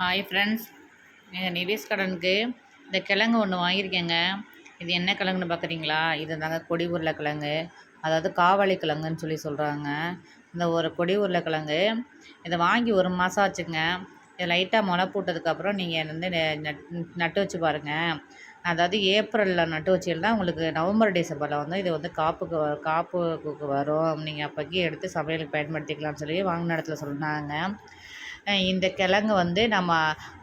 Hi friends எங்கள் நிவேஷ் கடனுக்கு இந்த கிழங்கு ஒன்று வாங்கியிருக்கேங்க. இது என்ன கிழங்குன்னு பார்க்குறீங்களா இது தாங்க கொடி உருளைக்கிழங்கு அதாவது காவாளி கிழங்குன்னு சொல்லி சொல்கிறாங்க இந்த ஒரு கொடி உருளைக்கிழங்கு இதை வாங்கி ஒரு மாதம் ஆச்சுங்க. இதை லைட்டாக முளை போட்டதுக்கப்புறம் நீங்கள் வந்து நட்டு வச்சு பாருங்கள் அதாவது ஏப்ரலில் நட்டு வச்சிருந்தா உங்களுக்கு நவம்பர் டிசம்பரில் வந்து இது வந்து காப்புக்கு காப்புக்கு வரும். நீங்கள் அப்போக்கி எடுத்து சமையலுக்கு பயன்படுத்திக்கலாம்னு சொல்லி வாங்கின இடத்துல சொன்னாங்க. இந்த கிழங்கு வந்து நம்ம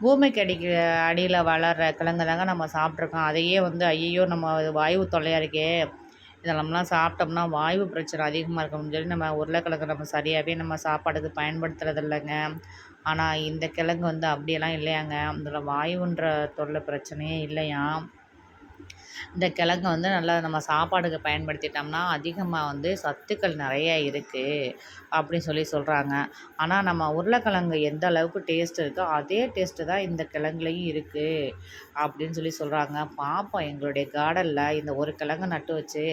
பூமிக்கு அடிக்க அடியில் வளர்கிற கிழங்கு தாங்க நம்ம சாப்பிட்ருக்கோம். அதையே வந்து ஐயையோ நம்ம வாயு தொல்லையாக இருக்கே. இதெல்லாம்லாம் சாப்பிட்டோம்னா வாயு பிரச்சனை அதிகமாக இருக்கும்னு சொல்லி நம்ம உருளைக்கிழங்கு நம்ம சரியாகவே நம்ம சாப்பாடுக்கு பயன்படுத்துறது இல்லைங்க ஆனால் இந்த கிழங்கு வந்து அப்படியெல்லாம் இல்லையாங்க. அதில் வாயுன்ற தொல்லை பிரச்சனையே இல்லையாம். இந்த கிழங்கு வந்து நல்லா நம்ம சாப்பாடுக்கு பயன்படுத்திட்டோம்னா அதிகமாக வந்து சத்துக்கள் நிறைய இருக்குது அப்படின்னு சொல்லி சொல்கிறாங்க ஆனால் நம்ம உருளைக்கிழங்கு எந்த அளவுக்கு டேஸ்ட் இருக்கோ அதே டேஸ்ட்டு தான் இந்த கிழங்குலையும் இருக்குது அப்படின்னு சொல்லி சொல்கிறாங்க பார்ப்போம் எங்களுடைய கார்டனில் இந்த ஒரு கிழங்கு நட்டு வச்சு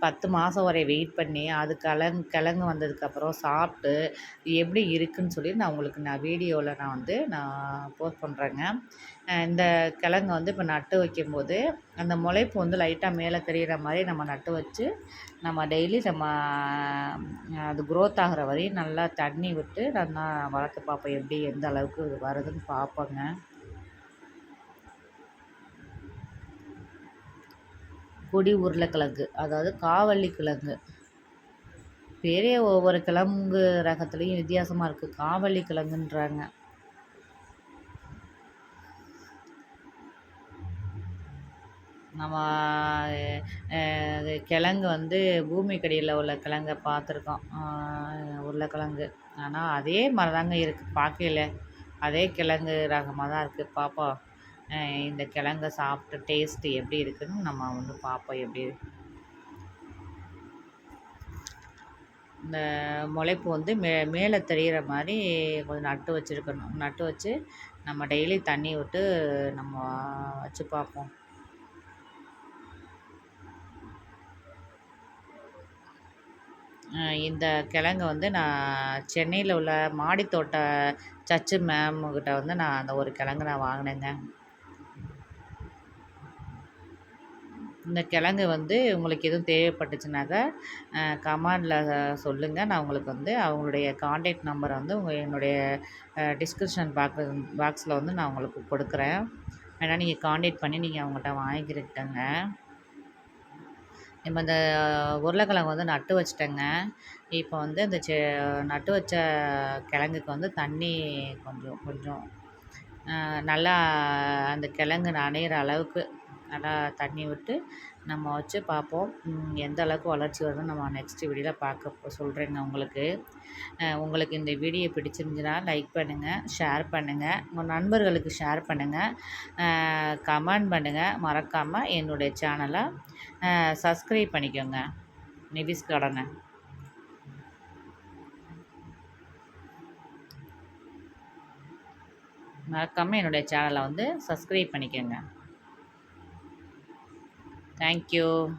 பத்து மாதம் வரை வெயிட் பண்ணி அது கிழங்கு கிழங்கு வந்ததுக்கப்புறம் சாப்பிட்டு எப்படி இருக்குதுன்னு சொல்லி நான் உங்களுக்கு நான் வீடியோவில் நான் வந்து நான் போஸ்ட் பண்ணுறேங்க இந்த கிழங்கு வந்து இப்போ நட்டு வைக்கும்போது அந்த முளைப்பு வந்து லைட்டாக மேலே தெரிகிற மாதிரி நம்ம நட்டு வச்சு நம்ம டெய்லி நம்ம அது க்ரோத் ஆகிற வரையும் நல்லா தண்ணி விட்டு நல்லா வளர்த்து பார்ப்போம் எப்படி எந்த அளவுக்கு வருதுன்னு பார்ப்போங்க. கொடி உருளைக்கிழங்கு அதாவது காவல்லி கிழங்கு. பெரிய ஒவ்வொரு கிழங்கு ரகத்துலேயும் வித்தியாசமாக இருக்குது காவல்லி கிழங்குன்றாங்க. நம்ம கிழங்கு வந்து பூமிக்கடியில் உள்ள கிழங்க பார்த்துருக்கோம். உருளைக்கிழங்கு. ஆனால் அதே மாதிரி தாங்க இருக்குது பார்க்கையில அதே கிழங்கு ரகமாக தான் இருக்குது பார்ப்போம். இந்த கிழங்க சாப்பிட்டு டேஸ்ட்டு எப்படி இருக்குதுன்னு நம்ம வந்து பார்ப்போம் எப்படி இந்த முளைப்பு வந்து மே மேலே தெரிகிற மாதிரி கொஞ்சம் நட்டு வச்சுருக்கணும். நட்டு வச்சு நம்ம டெய்லி தண்ணி விட்டு நம்ம வச்சு பார்ப்போம். இந்த கிழங்க வந்து நான் சென்னையில் உள்ள மாடித்தோட்ட சச்சு மேம்கிட்ட வந்து நான் அந்த ஒரு கிழங்கு நான் வாங்கினேங்க. இந்த கிழங்கு வந்து உங்களுக்கு எதுவும் தேவைப்பட்டுச்சுனாக்கா கமெண்டில் சொல்லுங்கள் நான் உங்களுக்கு வந்து அவங்களுடைய காண்டாக்ட் நம்பரை வந்து உங்கள் என்னுடைய டிஸ்கிரிப்ஷன் பாக்ஸ் பாக்ஸில் வந்து நான் உங்களுக்கு கொடுக்குறேன். வேணால் நீங்கள் காண்டாக்ட் பண்ணி நீங்கள் அவங்கள்ட்ட வாங்கிக்கிட்டுங்க இப்போ இந்த உருளைக்கிழங்கு வந்து நட்டு வச்சிட்டேங்க. இப்போ வந்து இந்த செ நட்டு வச்ச கிழங்குக்கு வந்து தண்ணி கொஞ்சம் கொஞ்சம். நல்லா அந்த கிழங்கு நனையிற அளவுக்கு நல்லா தண்ணி விட்டு நம்ம வச்சு பார்ப்போம். எந்த அளவுக்கு வளர்ச்சி வருதுன்னு நம்ம நெக்ஸ்ட்டு வீடியோவில் பார்க்க சொல்கிறேங்க உங்களுக்கு. உங்களுக்கு இந்த வீடியோ பிடிச்சிருந்துச்சுன்னா லைக் பண்ணுங்கள் ஷேர் பண்ணுங்கள் உங்கள் நண்பர்களுக்கு ஷேர் பண்ணுங்கள் கமெண்ட் பண்ணுங்கள் மறக்காமல் என்னுடைய சேனலை சப்ஸ்கிரைப் பண்ணிக்கோங்க. நிதிஷ் கடனை. மறக்காமல் என்னுடைய சேனலை வந்து சப்ஸ்கிரைப் பண்ணிக்கோங்க. Thank you.